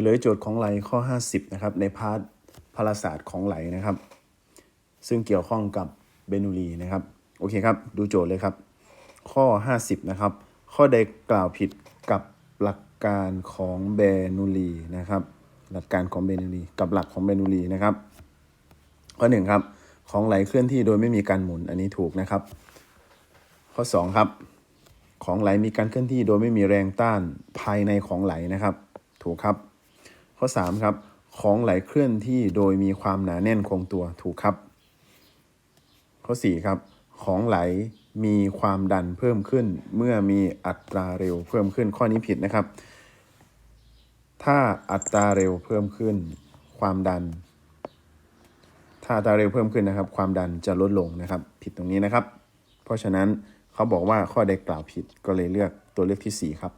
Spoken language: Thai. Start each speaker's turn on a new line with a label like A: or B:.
A: ฉลยโจทย์ของไหลข้อ 50 นะครับ ในพาร์ทพารศาสตร์ของไหลนะครับ ซึ่งเกี่ยวข้องกับเบนูลีนะครับ โอเคครับ ดูโจทย์เลยครับ ข้อ 50 นะครับ ข้อใดกล่าวผิดกับหลักการของเบนูลีนะครับ หลักการของเบนูลีกับหลักของเบนูลีนะครับ ข้อหนึ่งครับ ของไหลเคลื่อนที่โดยไม่มีการหมุน อันนี้ถูกนะครับ ข้อ 2 ครับ ของไหลมีการเคลื่อนที่โดยไม่มีแรงต้านภายในของไหลนะครับ ถูกครับ ข้อ 3 ครับ ของไหลเคลื่อนที่โดยมีความหนาแน่นคงตัวถูกครับ ข้อ 4 ครับ ของไหลมีความดันเพิ่มขึ้น เมื่อมีอัตราเร็วเพิ่มขึ้นข้อนี้ผิดนะครับ ถ้าอัตราเร็วเพิ่มขึ้น ความดัน ถ้าอัตราเร็วเพิ่มขึ้นนะครับ ความดันจะลดลงนะครับ ผิดตรงนี้นะครับ เพราะฉะนั้นเขาบอกว่าข้อใดกล่าวผิดก็เลยเลือกตัวเลือกที่ 4 ครับ